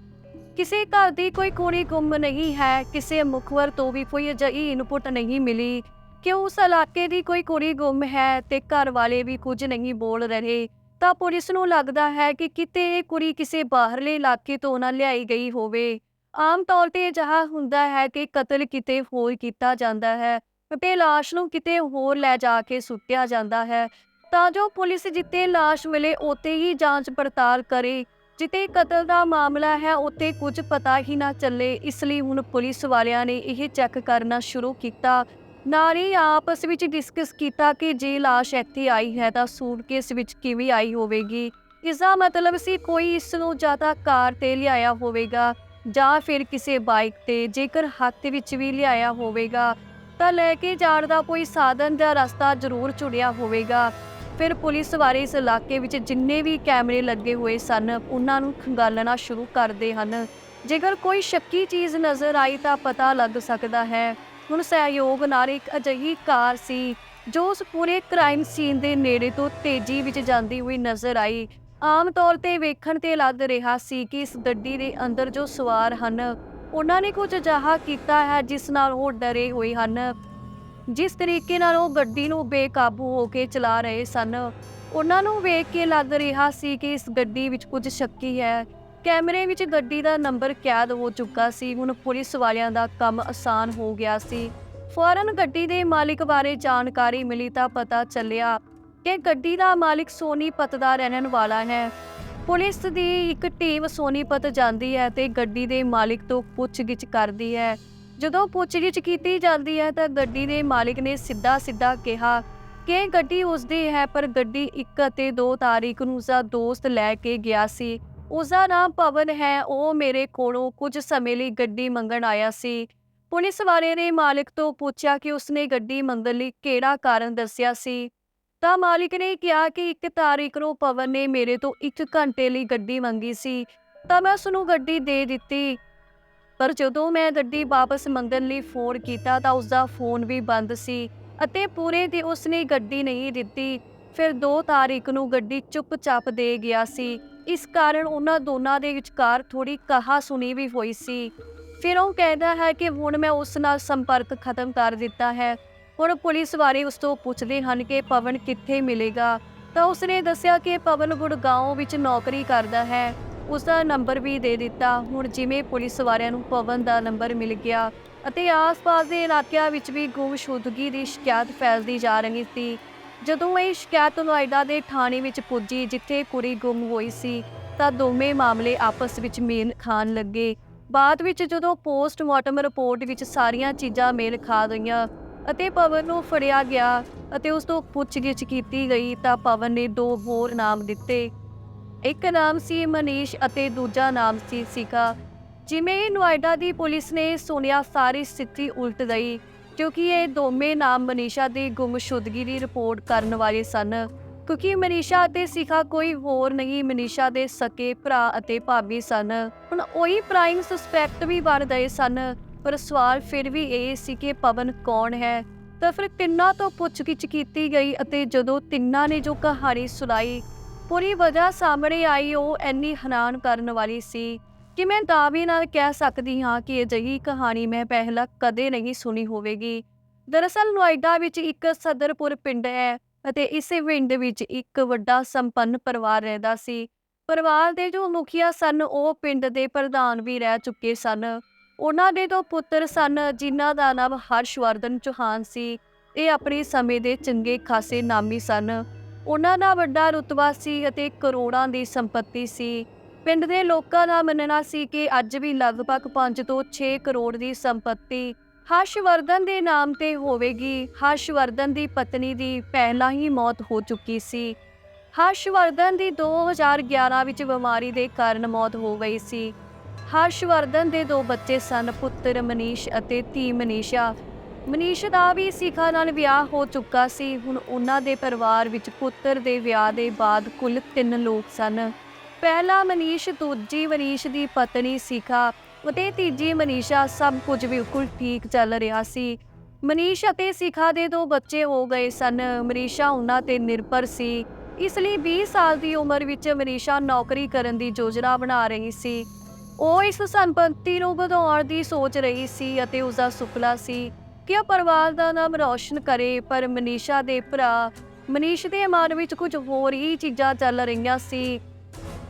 ਕਿਸੇ ਘਰ ਦੀ ਕੋਈ ਕੁੜੀ ਗੁੰਮ ਨਹੀਂ ਹੈ, ਕਿਸੇ ਮੁਖਬਰ ਤੋਂ ਵੀ ਕੋਈ ਅਜਿਹੀ ਇਨਪੁਟ ਨਹੀਂ ਮਿਲੀ। ਕਿ ਉਸ ਇਲਾਕੇ ਦੀ ਕੋਈ ਕੁੜੀ ਗੁੰਮ ਹੈ ਤੇ ਘਰ ਵਾਲੇ ਵੀ ਕੁਝ ਨਹੀਂ ਬੋਲ ਰਹੇ? ਤਾਂ ਪੁਲਿਸ ਨੂੰ ਲੱਗਦਾ ਹੈ ਕਿ ਕਿਤੇ ਇਹ ਕੁੜੀ ਕਿਸੇ ਬਾਹਰਲੇ ਇਲਾਕੇ ਤੋਂ ਨਾ ਲਿਆਈ ਗਈ ਹੋਵੇ। ਆਮ ਤੌਰ ਤੇ ਅਜਿਹਾ ਹੁੰਦਾ ਹੈ ਕਿ ਕਤਲ ਕਿਤੇ ਹੋਰ ਕੀਤਾ ਜਾਂਦਾ ਹੈ ਅਤੇ ਲਾਸ਼ ਨੂੰ ਕਿਤੇ ਹੋਰ ਲੈ ਜਾ ਕੇ ਸੁੱਟਿਆ ਜਾਂਦਾ ਹੈ। ਤਾਂ ਜੋ ਪੁਲਿਸ ਜਿੱਤੇ ਲਾਸ਼ ਮਿਲੇ ਉੱਥੇ ਹੀ ਜਾਂਚ ਪੜਤਾਲ ਕਰੇ। ਜਿੱਤੇ ਕਤਲ ਦਾ ਮਾਮਲਾ ਹੈ, ਉੱਥੇ ਕੁਝ ਪਤਾ ਹੀ ਨਾ ਚੱਲੇ। ਇਸ ਲਈ ਹੁਣ ਪੁਲਿਸ ਵਾਲਿਆਂ ਨੇ ਇਹ ਚੈੱਕ ਕਰਨਾ ਸ਼ੁਰੂ ਕੀਤਾ। ਨਾਲ ਆਪਸ ਵਿੱਚ ਡਿਸਕਸ ਕੀਤਾ ਕਿ ਜੇ ਲਾਸ਼ ਇੱਥੇ ਆਈ ਹੈ ਤਾਂ ਸੂਟਕੇਸ ਵਿੱਚ ਕਿਵੇਂ ਆਈ ਹੋਵੇਗੀ। ਇਸ ਦਾ ਮਤਲਬ ਸੀ ਕੋਈ ਇਸ ਨੂੰ ਜਾਂ ਕਾਰ ਤੇ ਲਿਆਇਆ ਹੋਵੇਗਾ ਜਾਂ ਫਿਰ ਕਿਸੇ ਬਾਈਕ ਤੇ, ਜੇਕਰ ਹੱਥ ਵਿੱਚ ਵੀ ਲਿਆਇਆ ਹੋਵੇਗਾ ਤਾਂ ਲੈ ਕੇ ਜਾਣ ਦਾ ਕੋਈ ਸਾਧਨ ਜਾਂ ਰਸਤਾ ਜ਼ਰੂਰ ਚੁਣਿਆ ਹੋਵੇਗਾ। ਫਿਰ ਪੁਲਿਸ ਵਾਲੇ ਇਸ ਇਲਾਕੇ ਵਿੱਚ ਜਿੰਨੇ ਵੀ ਕੈਮਰੇ ਲੱਗੇ ਹੋਏ ਸਨ, ਉਹਨਾਂ ਨੂੰ ਖੰਗਾਲਣਾ ਸ਼ੁਰੂ ਕਰਦੇ ਹਨ। ਜੇਕਰ ਕੋਈ ਸ਼ੱਕੀ ਚੀਜ਼ ਨਜ਼ਰ ਆਈ ਤਾਂ ਪਤਾ ਲੱਗ ਸਕਦਾ ਹੈ। ਹੁਣ ਸਹਿਯੋਗ ਨਾਲ ਇੱਕ ਅਜਿਹੀ ਕਾਰ ਸੀ, ਜੋ ਉਸ ਪੂਰੇ ਕ੍ਰਾਈਮ ਸੀਨ ਦੇ ਨੇੜੇ ਤੋਂ ਤੇਜ਼ੀ ਵਿੱਚ ਜਾਂਦੀ ਹੋਈ ਨਜ਼ਰ ਆਈ। ਆਮ ਤੌਰ ਤੇ ਵੇਖਣ ਤੇ ਲੱਗ ਰਿਹਾ ਸੀ ਕਿ ਇਸ ਗੱਡੀ ਦੇ ਅੰਦਰ ਜੋ ਸਵਾਰ ਹਨ, ਉਹਨਾਂ ਨੇ ਕੁਝ ਅਜਿਹਾ ਕੀਤਾ ਹੈ, ਜਿਸ ਨਾਲ ਉਹ ਡਰੇ ਹੋਏ ਹਨ। ਜਿਸ ਤਰੀਕੇ ਨਾਲ ਉਹ ਗੱਡੀ ਨੂੰ ਬੇਕਾਬੂ ਹੋ ਕੇ ਚਲਾ ਰਹੇ ਸਨ। ਉਹਨਾਂ ਨੂੰ ਵੇਖ ਕੇ ਲੱਗ ਰਿਹਾ ਸੀ ਕਿ ਇਸ ਗੱਡੀ ਵਿੱਚ ਕੁਝ ਸ਼ੱਕੀ ਹੈ। ਕੈਮਰੇ ਵਿੱਚ ਗੱਡੀ ਦਾ ਨੰਬਰ ਕੈਦ ਹੋ ਚੁੱਕਾ ਸੀ। ਹੁਣ ਪੁਲਿਸ ਵਾਲਿਆਂ ਦਾ ਕੰਮ ਆਸਾਨ ਹੋ ਗਿਆ ਸੀ। ਫੌਰਨ ਗੱਡੀ ਦੇ ਮਾਲਕ ਬਾਰੇ ਜਾਣਕਾਰੀ ਮਿਲੀ ਤਾਂ ਪਤਾ ਚੱਲਿਆ ਕਿ ਗੱਡੀ ਦਾ ਮਾਲਕ ਸੋਨੀਪਤ ਦਾ ਰਹਿਣ ਵਾਲਾ ਹੈ। ਪੁਲਿਸ ਦੀ ਇੱਕ ਟੀਮ ਸੋਨੀਪਤ ਜਾਂਦੀ ਹੈ ਤੇ ਗੱਡੀ ਦੇ ਮਾਲਕ ਤੋਂ ਪੁੱਛਗਿੱਛ ਕਰਦੀ ਹੈ। ਜਦੋਂ ਪੁੱਛਗਿੱਛ ਕੀਤੀ ਜਾਂਦੀ ਹੈ ਤਾਂ ਗੱਡੀ ਦੇ ਮਾਲਕ ਨੇ ਸਿੱਧਾ ਸਿੱਧਾ ਕਿਹਾ ਕਿ ਗੱਡੀ ਉਸਦੀ ਹੈ, ਪਰ ਗੱਡੀ 1 ਅਤੇ 2 ਤਾਰੀਖ ਨੂੰ ਉਸਦਾ ਦੋਸਤ ਲੈ ਕੇ ਗਿਆ ਸੀ। ਉਸਦਾ ਨਾਮ ਪਵਨ ਹੈ, ਉਹ ਮੇਰੇ ਕੋਲੋਂ ਕੁਝ ਸਮੇਂ ਲਈ ਗੱਡੀ ਮੰਗਣ ਆਇਆ ਸੀ। ਪੁਲਿਸ ਵਾਲੇ ਨੇ ਮਾਲਕ ਤੋਂ ਪੁੱਛਿਆ ਕਿ ਉਸਨੇ ਗੱਡੀ ਮੰਗਣ ਲਈ ਕਿਹੜਾ ਕਾਰਨ ਦੱਸਿਆ ਸੀ। ਤਾਂ ਮਾਲਿਕ ਨੇ ਕਿਹਾ ਕਿ 1 ਤਾਰੀਖ ਨੂੰ ਪਵਨ ਨੇ ਮੇਰੇ ਤੋਂ 1 ਘੰਟੇ ਲਈ ਗੱਡੀ ਮੰਗੀ ਸੀ, ਤਾਂ ਮੈਂ ਉਸ ਨੂੰ ਗੱਡੀ ਦੇ ਦਿੱਤੀ। ਪਰ ਜਦੋਂ ਮੈਂ ਗੱਡੀ ਵਾਪਸ ਮੰਗਣ ਲਈ ਫੋਨ ਕੀਤਾ ਤਾਂ ਉਸਦਾ ਫੋਨ ਵੀ ਬੰਦ ਸੀ ਅਤੇ ਪੂਰੇ ਦੀ ਉਸਨੇ ਗੱਡੀ ਨਹੀਂ ਦਿੱਤੀ। ਫਿਰ 2 ਤਾਰੀਖ ਨੂੰ ਗੱਡੀ ਚੁੱਪਚਾਪ ਦੇ ਗਿਆ ਸੀ। ਇਸ ਕਾਰਨ ਉਹਨਾਂ ਦੋਨਾਂ ਦੇ ਵਿਚਕਾਰ ਥੋੜੀ ਕਹਾ ਸੁਣੀ ਵੀ ਹੋਈ ਸੀ। ਫਿਰ ਉਹ ਕਹਿੰਦਾ ਹੈ ਕਿ ਹੁਣ ਮੈਂ ਉਸ ਨਾਲ ਸੰਪਰਕ ਖਤਮ ਕਰ ਦਿੱਤਾ ਹੈ। ਹੁਣ ਪੁਲਿਸ ਵਾਲੇ ਉਸ ਤੋਂ ਪੁੱਛਦੇ ਹਨ ਕਿ ਪਵਨ ਕਿੱਥੇ ਮਿਲੇਗਾ। ਤਾਂ ਉਸਨੇ ਦੱਸਿਆ ਕਿ ਪਵਨ ਗੁੜਗਾਉਂ ਵਿੱਚ ਨੌਕਰੀ ਕਰਦਾ ਹੈ। ਉਸ ਦਾ ਨੰਬਰ ਵੀ ਦੇ ਦਿੱਤਾ। ਹੁਣ ਜਿਵੇਂ ਪੁਲਿਸ ਵਾਲਿਆਂ ਨੂੰ ਪਵਨ ਦਾ ਨੰਬਰ ਮਿਲ ਗਿਆ ਅਤੇ ਆਸ-ਪਾਸ ਦੇ ਇਲਾਕਿਆਂ ਵਿੱਚ ਵੀ ਗੁੰਮਸ਼ੁਦਗੀ ਦੀ ਸ਼ਿਕਾਇਤ ਫੈਲਦੀ ਜਾ ਰਹੀ ਸੀ। ਜਦੋਂ ਇਹ ਸ਼ਿਕਾਇਤ ਨੋਇਡਾ ਦੇ ਥਾਣੇ ਵਿੱਚ ਪੁੱਜੀ, ਜਿੱਥੇ ਕੁੜੀ ਗੁੰਮ ਹੋਈ ਸੀ, ਤਾਂ ਦੋਵੇਂ ਮਾਮਲੇ ਆਪਸ ਵਿੱਚ ਮੇਲ ਖਾਣ ਲੱਗੇ। ਬਾਅਦ ਵਿੱਚ ਜਦੋਂ ਪੋਸਟਮਾਰਟਮ ਰਿਪੋਰਟ ਵਿੱਚ ਸਾਰੀਆਂ ਚੀਜ਼ਾਂ ਮੇਲ ਖਾ ਗਈਆਂ ਅਤੇ ਪਵਨ ਨੂੰ ਫੜਿਆ ਗਿਆ ਅਤੇ ਉਸ ਤੋਂ ਪੁੱਛਗਿੱਛ ਕੀਤੀ ਗਈ, ਤਾਂ ਪਵਨ ਨੇ ਦੋ ਹੋਰ ਨਾਮ ਦਿੱਤੇ। ਇੱਕ ਨਾਮ ਸੀ ਮਨੀਸ਼ ਅਤੇ ਦੂਜਾ ਨਾਮ ਸੀ ਸਿਕਾ। ਜਿਵੇਂ ਹੀ ਨੋਇਡਾ ਦੀ ਪੁਲਿਸ ਨੇ ਸੁਣਿਆ, ਸਾਰੀ ਸਥਿਤੀ ਉਲਟ ਗਈ, ਕਿਉਂਕਿ ਇਹ ਦੋਵੇਂ ਨਾਮ ਮਨੀਸ਼ਾ ਦੀ ਗੁੰਮਸ਼ੁਦਗੀ ਦੀ ਰਿਪੋਰਟ ਕਰਨ ਵਾਲੇ ਸਨ। ਕਿਉਂਕਿ ਮਨੀਸ਼ਾ ਅਤੇ ਸਿਖਾ ਕੋਈ ਹੋਰ ਨਹੀਂ, ਮਨੀਸ਼ਾ ਦੇ ਸਕੇ ਭਰਾ ਅਤੇ ਭਾਬੀ ਸਨ। ਹੁਣ ਉਹੀ ਪ੍ਰਾਈਮ ਸਸਪੈਕਟ ਵੀ ਬਣ ਗਏ ਸਨ। ਪਰ ਸਵਾਲ ਫਿਰ ਵੀ ਇਹ ਸੀ ਕਿ ਪਵਨ ਕੌਣ ਹੈ? ਤਾਂ ਫਿਰ ਤਿੰਨਾਂ ਤੋਂ ਪੁੱਛਗਿੱਛ ਕੀਤੀ ਗਈ ਅਤੇ ਜਦੋਂ ਤਿੰਨਾਂ ਨੇ ਜੋ ਕਹਾਣੀ ਸੁਣਾਈ ਪੂਰੀ ਵਜ੍ਹਾ ਸਾਹਮਣੇ ਆਈ, ਉਹ ਇੰਨੀ ਹੈਰਾਨ ਕਰਨ ਵਾਲੀ ਸੀ ਕਿ ਮੈਂ ਦਾਅਵੇ ਨਾਲ ਕਹਿ ਸਕਦੀ ਹਾਂ ਕਿ ਅਜਿਹੀ ਕਹਾਣੀ ਮੈਂ ਪਹਿਲਾਂ ਕਦੇ ਨਹੀਂ ਸੁਣੀ ਹੋਵੇਗੀ। ਦਰਅਸਲ, ਨੋਇਡਾ ਵਿੱਚ ਇੱਕ ਸਦਰਪੁਰ ਪਿੰਡ ਹੈ ਅਤੇ ਇਸੇ ਪਿੰਡ ਵਿੱਚ ਇੱਕ ਵੱਡਾ ਸੰਪੰਨ ਪਰਿਵਾਰ ਰਹਿੰਦਾ ਸੀ। ਪਰਿਵਾਰ ਦੇ ਜੋ ਮੁਖੀਆ ਸਨ, ਉਹ ਪਿੰਡ ਦੇ ਪ੍ਰਧਾਨ ਵੀ ਰਹਿ ਚੁੱਕੇ ਸਨ। ਉਹਨਾਂ ਦੇ ਦੋ ਪੁੱਤਰ ਸਨ, ਜਿਨ੍ਹਾਂ ਦਾ ਨਾਮ ਹਰਸ਼ਵਰਧਨ ਚੌਹਾਨ ਸੀ। ਇਹ ਆਪਣੇ ਸਮੇਂ ਦੇ ਚੰਗੇ ਖਾਸੇ ਨਾਮੀ ਸਨ। ਉਹਨਾਂ ਦਾ ਵੱਡਾ ਰੁਤਬਾ ਸੀ ਅਤੇ ਕਰੋੜਾਂ ਦੀ ਸੰਪਤੀ ਸੀ। ਪਿੰਡ ਦੇ ਲੋਕਾਂ ਦਾ ਮੰਨਣਾ ਸੀ ਕਿ ਅੱਜ ਵੀ ਲਗਭਗ 5 ਤੋਂ 6 ਕਰੋੜ ਦੀ ਸੰਪਤੀ ਹਰਸ਼ਵਰਧਨ ਦੇ ਨਾਮ ਤੇ ਹੋਵੇਗੀ। ਹਰਸ਼ਵਰਧਨ ਦੀ ਪਤਨੀ ਦੀ ਪਹਿਲਾਂ ਹੀ ਮੌਤ ਹੋ ਚੁੱਕੀ ਸੀ। ਹਰਸ਼ਵਰਧਨ ਦੀ 2011 ਵਿੱਚ ਬਿਮਾਰੀ ਦੇ ਕਾਰਨ ਮੌਤ ਹੋ ਗਈ ਸੀ। ਹਰਸ਼ਵਰਧਨ ਦੇ ਦੋ ਬੱਚੇ ਸਨ, ਪੁੱਤਰ ਮਨੀਸ਼ ਅਤੇ ਧੀ ਮਨੀਸ਼ਾ। ਮਨੀਸ਼ ਦਾ ਵੀ ਸਿਖਾ ਨਾਲ ਵਿਆਹ ਹੋ ਚੁੱਕਾ ਸੀ। ਹੁਣ ਉਹਨਾਂ ਦੇ ਪਰਿਵਾਰ ਵਿੱਚ ਪੁੱਤਰ ਦੇ ਵਿਆਹ ਦੇ ਬਾਅਦ ਕੁੱਲ 3 ਲੋਕ ਸਨ। ਪਹਿਲਾ ਮਨੀਸ਼, ਦੂਜੀ ਮਨੀਸ਼ ਦੀ ਪਤਨੀ ਸਿਖਾ ਅਤੇ ਤੀਜੀ ਮਨੀਸ਼ਾ ਸਭ ਕੁਝ ਬਿਲਕੁਲ ਠੀਕ ਚੱਲ ਰਿਹਾ ਸੀ। ਮਨੀਸ਼ ਅਤੇ ਸਿਖਾ ਦੇ ਦੋ ਬੱਚੇ ਹੋ ਗਏ ਸਨ। ਮਨੀਸ਼ਾ ਉਹਨਾਂ ਤੇ ਨਿਰਭਰ ਸੀ। ਇਸ ਲਈ 20 ਸਾਲ ਦੀ ਉਮਰ ਵਿੱਚ ਮਨੀਸ਼ਾ ਨੌਕਰੀ ਕਰਨ ਦੀ ਯੋਜਨਾ ਬਣਾ ਰਹੀ ਸੀ। ਉਹ ਇਸ ਸੰਪਤੀ ਨੂੰ ਵਧਾਉਣ ਦੀ ਸੋਚ ਰਹੀ ਸੀ ਅਤੇ ਉਸ ਦਾ ਸੁਪਨਾ ਸੀ। ਕਿ ਉਹ ਪਰਿਵਾਰ ਦਾ ਨਾਮ ਰੌਸ਼ਨ ਕਰੇ, ਪਰ ਮਨੀਸ਼ਾ ਦੇ ਭਰਾ ਮਨੀਸ਼ ਦੇ ਮਨ ਵਿੱਚ ਕੁਝ ਹੋਰ ਹੀ ਚੀਜ਼ਾਂ ਚੱਲ ਰਹੀਆਂ ਸੀ।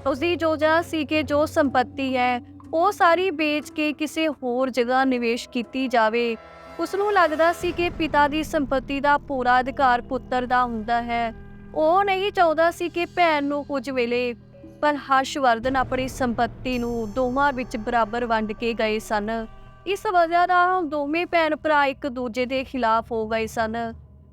ਉਸਦੀ ਯੋਜਨਾ ਸੀ ਕਿ ਜੋ ਸੰਪਤੀ ਹੈ, ਉਹ ਸਾਰੀ ਵੇਚ ਕੇ ਕਿਸੇ ਹੋਰ ਜਗ੍ਹਾ ਨਿਵੇਸ਼ ਕੀਤੀ ਜਾਵੇ। ਉਸ ਨੂੰ ਲੱਗਦਾ ਸੀ ਕਿ ਪਿਤਾ ਦੀ ਸੰਪਤੀ ਦਾ ਪੂਰਾ ਅਧਿਕਾਰ ਪੁੱਤਰ ਦਾ ਹੁੰਦਾ ਹੈ। ਉਹ ਨਹੀਂ ਚਾਹੁੰਦਾ ਸੀ ਕਿ ਭੈਣ ਨੂੰ ਕੁਝ ਵੇਲੇ ਪਰ ਹਰਸ਼ਵਰਧਨ ਆਪਣੀ ਸੰਪਤੀ ਨੂੰ ਦੋਵਾਂ ਵਿੱਚ ਬਰਾਬਰ ਵੰਡ ਕੇ ਗਏ ਸਨ। ਇਸ ਵਜ੍ਹਾ ਨਾਲ ਦੋਵੇਂ ਭੈਣ ਭਰਾ ਇੱਕ ਦੂਜੇ ਦੇ ਖਿਲਾਫ ਹੋ ਗਏ ਸਨ।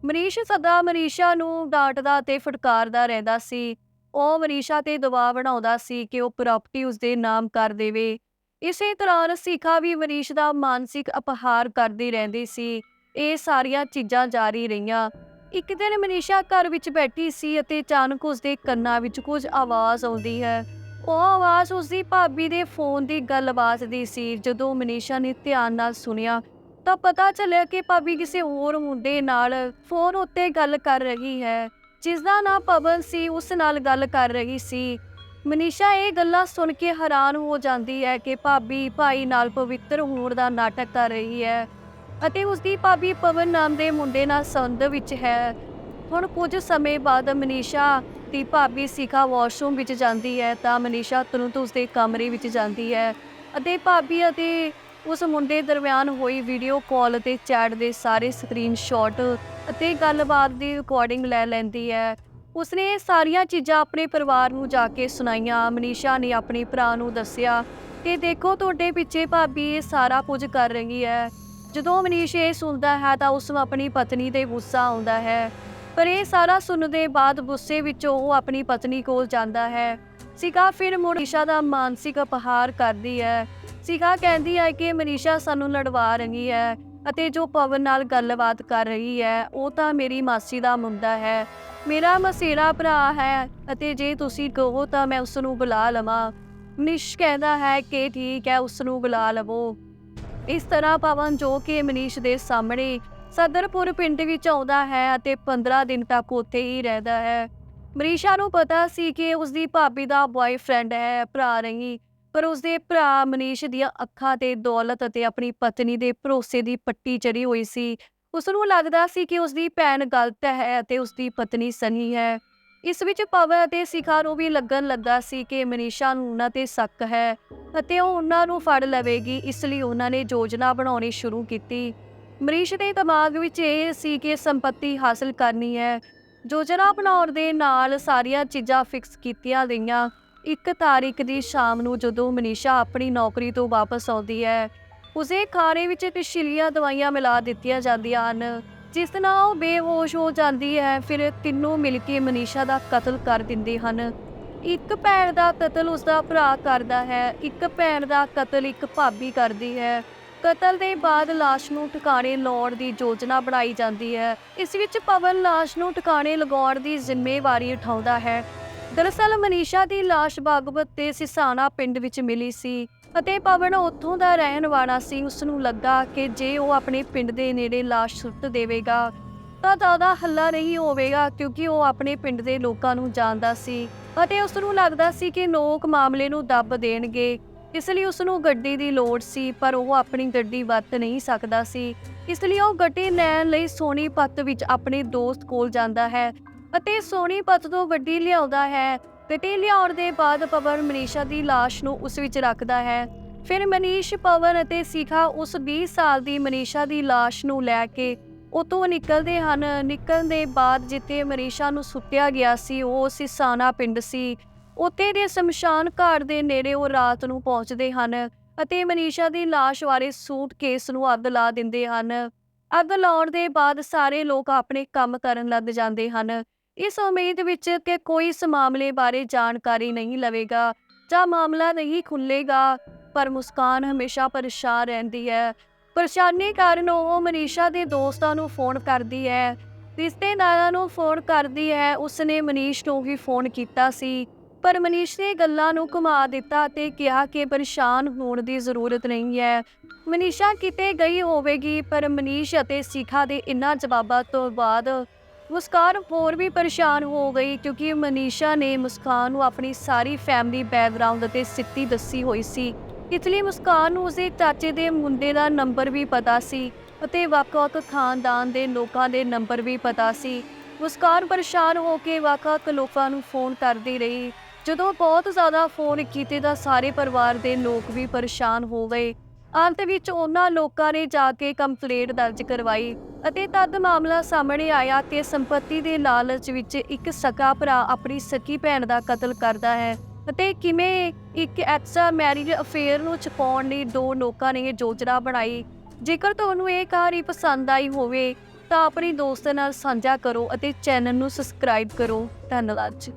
ਮਨੀਸ਼ ਸਦਾ ਮਨੀਸ਼ਾ ਨੂੰ ਡਾਂਟਦਾ ਤੇ ਫਟਕਾਰਦਾ ਰਹਿੰਦਾ ਸੀ। ਉਹ ਮਨੀਸ਼ਾ ਤੇ ਦਬਾਅ ਬਣਾਉਂਦਾ ਸੀ ਕਿ ਉਹ ਪ੍ਰਾਪਰਟੀ ਉਸਦੇ ਨਾਮ ਕਰ ਦੇਵੇ। ਇਸੇ ਤਰ੍ਹਾਂ ਸਿਖਾ ਵੀ ਮਨੀਸ਼ ਦਾ ਮਾਨਸਿਕ ਅਪਹਾਰ ਕਰਦੀ ਰਹਿੰਦੀ ਸੀ। ਇਹ ਸਾਰੀਆਂ ਚੀਜ਼ਾਂ ਜਾਰੀ ਰਹੀਆਂ। ਇੱਕ ਦਿਨ ਮਨੀਸ਼ਾ ਘਰ ਵਿੱਚ ਬੈਠੀ ਸੀ ਅਤੇ ਅਚਾਨਕ ਉਸਦੇ ਕੰਨਾਂ ਵਿੱਚ ਕੁਝ ਆਵਾਜ਼ ਆਉਂਦੀ ਹੈ। ਉਹ ਆਵਾਜ਼ ਉਸਦੀ ਭਾਬੀ ਦੇ ਫੋਨ ਦੀ ਗੱਲਬਾਤ ਦੀ ਸੀ। ਜਦੋਂ ਮਨੀਸ਼ਾ ਨੇ ਧਿਆਨ ਨਾਲ ਸੁਣਿਆ, ਤਾਂ ਪਤਾ ਚੱਲਿਆ ਕਿ ਭਾਬੀ ਕਿਸੇ ਹੋਰ ਮੁੰਡੇ ਨਾਲ ਫੋਨ ਉੱਤੇ ਗੱਲ ਕਰ ਰਹੀ ਹੈ। ਜਿਸ ਦਾ ਨਾਮ ਪਵਨ ਸੀ, ਉਸ ਨਾਲ ਗੱਲ ਕਰ ਰਹੀ ਸੀ। ਮਨੀਸ਼ਾ ਇਹ ਗੱਲਾਂ ਸੁਣ ਕੇ ਹੈਰਾਨ ਹੋ ਜਾਂਦੀ ਹੈ ਕਿ ਭਾਬੀ ਭਾਈ ਨਾਲ ਪਵਿੱਤਰ ਹੋਣ ਦਾ ਨਾਟਕ ਕਰ ਰਹੀ ਹੈ ਅਤੇ ਉਸਦੀ ਭਾਬੀ ਪਵਨ ਨਾਮ ਦੇ ਮੁੰਡੇ ਨਾਲ ਸੰਬੰਧ ਵਿੱਚ ਹੈ। ਹੁਣ ਕੁਝ ਸਮੇਂ ਬਾਅਦ ਮਨੀਸ਼ਾ ਦੀ ਭਾਬੀ ਸਿਖਾ ਵਾਸ਼ਰੂਮ ਵਿੱਚ ਜਾਂਦੀ ਹੈ, ਤਾਂ ਮਨੀਸ਼ਾ ਤੁਰੰਤ ਉਸਦੇ ਕਮਰੇ ਵਿੱਚ ਜਾਂਦੀ ਹੈ ਅਤੇ ਭਾਬੀ ਅਤੇ ਉਸ ਮੁੰਡੇ ਦਰਮਿਆਨ ਹੋਈ ਵੀਡੀਓ ਕਾਲ ਅਤੇ ਚੈਟ ਦੇ ਸਾਰੇ ਸਕਰੀਨਸ਼ਾਟ ਅਤੇ ਗੱਲਬਾਤ ਦੀ ਰਿਕਾਰਡਿੰਗ ਲੈ ਲੈਂਦੀ ਹੈ। ਉਸਨੇ ਇਹ ਸਾਰੀਆਂ ਚੀਜ਼ਾਂ ਆਪਣੇ ਪਰਿਵਾਰ ਨੂੰ ਜਾ ਕੇ ਸੁਣਾਈਆਂ। ਮਨੀਸ਼ਾ ਨੇ ਆਪਣੇ ਭਰਾ ਨੂੰ ਦੱਸਿਆ ਕਿ ਦੇਖੋ, ਤੁਹਾਡੇ ਪਿੱਛੇ ਭਾਬੀ ਇਹ ਸਾਰਾ ਕੁਝ ਕਰ ਰਹੀ ਹੈ। ਜਦੋਂ ਮਨੀਸ਼ ਇਹ ਸੁਣਦਾ ਹੈ ਤਾਂ ਉਸ ਨੂੰ ਆਪਣੀ ਪਤਨੀ ਤੇ ਗੁੱਸਾ ਆਉਂਦਾ ਹੈ। ਪਰ ਇਹ ਸਾਰਾ ਸੁਣਨ ਦੇ ਬਾਅਦ ਗੁੱਸੇ ਵਿੱਚ ਉਹ ਆਪਣੀ ਪਤਨੀ ਕੋਲ ਜਾਂਦਾ ਹੈ। ਸਿਕਾ ਫਿਰ ਮਨੀਸ਼ਾ ਦਾ ਮਾਨਸਿਕ ਅਪਹਾਰ ਕਰਦੀ ਹੈ। ਸਿਕਾ ਕਹਿੰਦੀ ਹੈ ਕਿ ਮਨੀਸ਼ਾ ਸਾਨੂੰ ਲੜਵਾ ਰਹੀ ਹੈ ਅਤੇ ਜੋ ਪਵਨ ਨਾਲ ਗੱਲਬਾਤ ਕਰ ਰਹੀ ਹੈ, ਉਹ ਤਾਂ ਮੇਰੀ ਮਾਸੀ ਦਾ ਮੁੰਡਾ ਹੈ। ਮੇਰਾ ਮਸੇਰਾ ਭਰਾ ਹੈ ਅਤੇ ਜੇ ਤੁਸੀਂ ਕਹੋ ਤਾਂ ਮੈਂ ਉਸ ਨੂੰ ਬੁਲਾ ਲਵਾਂ। ਮਨੀਸ਼ ਕਹਿੰਦਾ ਹੈ ਕਿ ਠੀਕ ਹੈ ਉਸ ਨੂੰ ਬੁਲਾ ਲਵੋ। ਇਸ ਤਰ੍ਹਾਂ ਪਵਨ ਜੋ ਕਿ ਮਨੀਸ਼ ਦੇ ਸਾਹਮਣੇ ਸਦਰਪੁਰ ਪਿੰਡ ਵਿੱਚ ਆਉਂਦਾ ਹੈ ਅਤੇ 15 ਦਿਨ ਤੱਕ ਉੱਥੇ ਹੀ ਰਹਿੰਦਾ ਹੈ। ਮਨੀਸ਼ਾ ਨੂੰ ਪਤਾ ਸੀ ਕਿ ਉਸਦੀ ਭਾਬੀ ਦਾ ਬॉयਫ੍ਰੈਂਡ ਹੈ, ਭਰਾ ਨਹੀਂ, ਪਰ ਉਸਦੇ ਭਰਾ ਮਨੀਸ਼ ਦੀਆਂ ਅੱਖਾਂ ਤੇ ਦੌਲਤ ਅਤੇ ਆਪਣੀ ਪਤਨੀ ਦੇ ਭਰੋਸੇ ਦੀ ਪੱਟੀ ਚੜੀ ਹੋਈ ਸੀ। ਉਸ ਨੂੰ ਲੱਗਦਾ ਸੀ ਕਿ ਉਸਦੀ ਭੈਣ ਗਲਤ ਹੈ ਅਤੇ ਉਸਦੀ ਪਤਨੀ ਸਹੀ ਹੈ। ਇਸ ਵਿੱਚ ਪਵਨ ਅਤੇ ਸਿਖਾ ਨੂੰ ਵੀ ਲੱਗਣ ਲੱਗਾ ਸੀ ਕਿ ਮਨੀਸ਼ਾ ਨੂੰ ਉਹਨਾਂ ਤੇ ਸ਼ੱਕ ਹੈ ਅਤੇ ਉਹ ਉਹਨਾਂ ਨੂੰ ਫੜ ਲਵੇਗੀ, ਇਸ ਲਈ ਉਹਨਾਂ ਨੇ ਯੋਜਨਾ ਬਣਾਉਣੀ ਸ਼ੁਰੂ ਕੀਤੀ। ਮਰੀਸ਼ ਦੇ ਦਿਮਾਗ ਵਿੱਚ ਇਹ ਸੀ ਕਿ ਸੰਪਤੀ ਹਾਸਲ ਕਰਨੀ ਹੈ। ਯੋਜਨਾ ਬਣਾਉਣ ਦੇ ਨਾਲ ਸਾਰੀਆਂ ਚੀਜ਼ਾਂ ਫਿਕਸ ਕੀਤੀਆਂ ਗਈਆਂ। ਇੱਕ ਤਾਰੀਖ ਦੀ ਸ਼ਾਮ ਨੂੰ ਜਦੋਂ ਮਨੀਸ਼ਾ ਆਪਣੀ ਨੌਕਰੀ ਤੋਂ ਵਾਪਸ ਆਉਂਦੀ ਹੈ, ਉਸੇ ਖਾਣੇ ਵਿੱਚ ਨਸ਼ੀਲੀਆਂ ਦਵਾਈਆਂ ਮਿਲਾ ਦਿੱਤੀਆਂ ਜਾਂਦੀਆਂ ਹਨ। ਜਿਸ ਨਾਲ ਉਹ ਬੇਹੋਸ਼ ਹੋ ਜਾਂਦੀ ਹੈ, ਫਿਰ ਤਿੰਨੋਂ ਮਿਲ ਕੇ ਮਨੀਸ਼ਾ ਦਾ ਕਤਲ ਕਰ ਦਿੰਦੇ ਹਨ। ਇੱਕ ਭੈਣ ਦਾ ਕਤਲ ਉਸਦਾ ਭਰਾ ਕਰਦਾ ਹੈ, ਇੱਕ ਭੈਣ ਦਾ ਕਤਲ ਇੱਕ ਭਾਬੀ ਕਰਦੀ ਹੈ। ਕਤਲ ਦੇ ਬਾਅਦ ਲਾਸ਼ ਨੂੰ ਟਿਕਾਣੇ ਲਾਉਣ ਦੀ ਯੋਜਨਾ ਬਣਾਈ ਜਾਂਦੀ ਹੈ। ਇਸ ਵਿੱਚ ਪਵਨ ਲਾਸ਼ ਨੂੰ ਟਿਕਾਣੇ ਲਗਾਉਣ ਦੀ ਜ਼ਿੰਮੇਵਾਰੀ ਉਠਾਉਂਦਾ ਹੈ। ਦਰਅਸਲ ਮਨੀਸ਼ਾ ਦੀ ਲਾਸ਼ ਬਾਗਵਤ ਤੇ ਸਿਸਾਨਾ ਪਿੰਡ ਵਿੱਚ ਮਿਲੀ ਸੀ ਅਤੇ ਪਵਨ ਉੱਥੋਂ ਦਾ ਰਹਿਣ ਵਾਲਾ ਸੀ। ਉਸ ਨੂੰ ਲੱਗਾ ਕਿ ਜੇ ਉਹ ਆਪਣੇ ਪਿੰਡ ਦੇ ਨੇੜੇ ਲਾਸ਼ ਸੁੱਟ ਦੇਵੇਗਾ, ਤਾਂ ਜ਼ਿਆਦਾ ਹੱਲਾ ਨਹੀਂ ਹੋਵੇਗਾ ਕਿਉਂਕਿ ਉਹ ਆਪਣੇ ਪਿੰਡ ਦੇ ਲੋਕਾਂ ਨੂੰ ਜਾਣਦਾ ਸੀ ਅਤੇ ਉਸ ਨੂੰ ਲੱਗਦਾ ਸੀ ਕਿ ਲੋਕ ਮਾਮਲੇ ਨੂੰ ਦੱਬ ਦੇਣਗੇ। ਇਸ ਲਈ ਉਸ ਨੂੰ ਗੱਡੀ ਦੀ ਲੋੜ ਸੀ, ਪਰ ਉਹ ਆਪਣੀ ਗੱਡੀ ਵਰਤ ਨਹੀਂ ਸਕਦਾ ਸੀ। ਇਸ ਲਈ ਉਹ ਗੱਡੀ ਲੈਣ ਲਈ ਸੋਨੀਪਤ ਵਿੱਚ ਆਪਣੇ ਦੋਸਤ ਕੋਲ ਜਾਂਦਾ ਹੈ ਅਤੇ ਸੋਨੀਪਤ ਤੋਂ ਗੱਡੀ ਲਿਆਉਂਦਾ ਹੈ ਗੱਡੀ ਲਿਆਉਣ ਦੇ ਬਾਅਦ ਪਵਨ ਮਨੀਸ਼ਾ ਦੀ ਲਾਸ਼ ਨੂੰ ਉਸ ਵਿੱਚ ਰੱਖਦਾ ਹੈ। ਫਿਰ ਮਨੀਸ਼, ਪਵਨ ਅਤੇ ਸਿਖਾ ਉਸ 20 ਸਾਲ ਦੀ ਮਨੀਸ਼ਾ ਦੀ ਲਾਸ਼ ਨੂੰ ਲੈ ਕੇ ਉਤੋਂ ਨਿਕਲਦੇ ਹਨ। ਨਿਕਲਣ ਦੇ ਬਾਅਦ ਜਿੱਥੇ ਮਨੀਸ਼ਾ ਨੂੰ ਸੁੱਟਿਆ ਗਿਆ ਸੀ, ਉਹ ਸਿਸਾਨਾ ਪਿੰਡ ਸੀ। ਉੱਥੇ ਦੇ ਸ਼ਮਸ਼ਾਨ ਘਾਟ ਦੇ ਨੇੜੇ ਉਹ ਰਾਤ ਨੂੰ ਪਹੁੰਚਦੇ ਹਨ ਅਤੇ ਮਨੀਸ਼ਾ ਦੀ ਲਾਸ਼ ਵਾਲੇ ਸੂਟਕੇਸ ਨੂੰ ਅੱਗ ਲਾ ਦਿੰਦੇ ਹਨ। ਅੱਗ ਲਾਉਣ ਦੇ ਬਾਅਦ ਸਾਰੇ ਲੋਕ ਆਪਣੇ ਕੰਮ ਕਰਨ ਲੱਗ ਜਾਂਦੇ ਹਨ। ਇਸ ਉਮੀਦ ਵਿੱਚ ਕਿ ਕੋਈ ਇਸ ਮਾਮਲੇ ਬਾਰੇ ਜਾਣਕਾਰੀ ਨਹੀਂ ਲਵੇਗਾ ਜਾਂ ਮਾਮਲਾ ਨਹੀਂ ਖੁੱਲੇਗਾ ਪਰ ਮੁਸਕਾਨ ਹਮੇਸ਼ਾ ਪਰੇਸ਼ਾਨ ਰਹਿੰਦੀ ਹੈ। ਪਰੇਸ਼ਾਨੀ ਕਾਰਨ ਉਹ ਮਨੀਸ਼ਾ ਦੇ ਦੋਸਤਾਂ ਨੂੰ ਫੋਨ ਕਰਦੀ ਹੈ। ਰਿਸ਼ਤੇਦਾਰਾਂ ਨੂੰ ਫੋਨ ਕਰਦੀ ਹੈ। ਉਸਨੇ ਮਨੀਸ਼ ਨੂੰ ਵੀ ਫੋਨ ਕੀਤਾ ਸੀ। ਪਰ ਮਨੀਸ਼ ਨੇ ਗੱਲਾਂ ਨੂੰ ਘੁਮਾ ਦਿੱਤਾ ਤੇ ਕਿਹਾ ਕਿ ਪਰੇਸ਼ਾਨ ਹੋਣ ਦੀ ਜ਼ਰੂਰਤ ਨਹੀਂ ਹੈ। ਮਨੀਸ਼ਾ ਕਿਤੇ ਗਈ ਹੋਵੇਗੀ, ਪਰ ਮਨੀਸ਼ ਅਤੇ ਸਿਖਾ ਦੇ ਇਨ੍ਹਾਂ ਜਵਾਬਾਂ ਤੋਂ ਬਾਅਦ ਮੁਸਕਾਨ ਹੋਰ ਵੀ ਪਰੇਸ਼ਾਨ ਹੋ ਗਈ ਕਿਉਂਕਿ ਮਨੀਸ਼ਾ ਨੇ ਮੁਸਕਾਨ ਨੂੰ ਆਪਣੀ ਸਾਰੀ ਫੈਮਿਲੀ ਬੈਕਗ੍ਰਾਉਂਡ ਅਤੇ ਸਿੱਟੀ ਦੱਸੀ ਹੋਈ ਸੀ। ਇਸ ਲਈ ਮੁਸਕਾਨ ਨੂੰ ਉਸਦੇ ਚਾਚੇ ਦੇ ਮੁੰਡੇ ਦਾ ਨੰਬਰ ਵੀ ਪਤਾ ਸੀ ਅਤੇ ਵੱਖ-ਵੱਖ ਖਾਨਦਾਨ ਦੇ ਲੋਕਾਂ ਦੇ ਨੰਬਰ ਵੀ ਪਤਾ ਸੀ। ਮੁਸਕਾਨ ਪਰੇਸ਼ਾਨ ਹੋ ਕੇ ਵੱਖ-ਵੱਖ ਲੋਕਾਂ ਨੂੰ ਫੋਨ ਕਰਦੀ ਰਹੀ। ਜਦੋਂ ਬਹੁਤ ਜ਼ਿਆਦਾ ਫੋਨ ਕੀਤੇ ਤਾਂ ਸਾਰੇ ਪਰਿਵਾਰ ਦੇ ਲੋਕ ਵੀ ਪਰੇਸ਼ਾਨ ਹੋ ਗਏ। ਅੰਤ ਵਿੱਚ ਉਹਨਾਂ ਲੋਕਾਂ ਨੇ ਜਾ ਕੇ ਕੰਪਲੇਂਟ ਦਰਜ ਕਰਵਾਈ ਅਤੇ ਤਦ ਮਾਮਲਾ ਸਾਹਮਣੇ ਆਇਆ ਕਿ ਸੰਪਤੀ ਦੇ ਲਾਲਚ ਵਿੱਚ ਇੱਕ ਸਕਾ ਭਰਾ ਆਪਣੀ ਸਕੀ ਭੈਣ ਦਾ ਕਤਲ ਕਰਦਾ ਹੈ ਅਤੇ ਕਿਵੇਂ ਇੱਕ ਐਕਸਟਰਾ ਮੈਰਿਜ ਅਫੇਅਰ ਨੂੰ ਛੁਪਾਉਣ ਲਈ ਦੋ ਲੋਕਾਂ ਨੇ ਯੋਜਨਾ ਬਣਾਈ। ਜੇਕਰ ਤੁਹਾਨੂੰ ਇਹ ਕਹਾਣੀ ਪਸੰਦ ਆਈ ਹੋਵੇ ਤਾਂ ਆਪਣੀ ਦੋਸਤ ਨਾਲ ਸਾਂਝਾ ਕਰੋ ਅਤੇ ਚੈਨਲ ਨੂੰ ਸਬਸਕ੍ਰਾਈਬ ਕਰੋ। ਧੰਨਵਾਦ ਜੀ।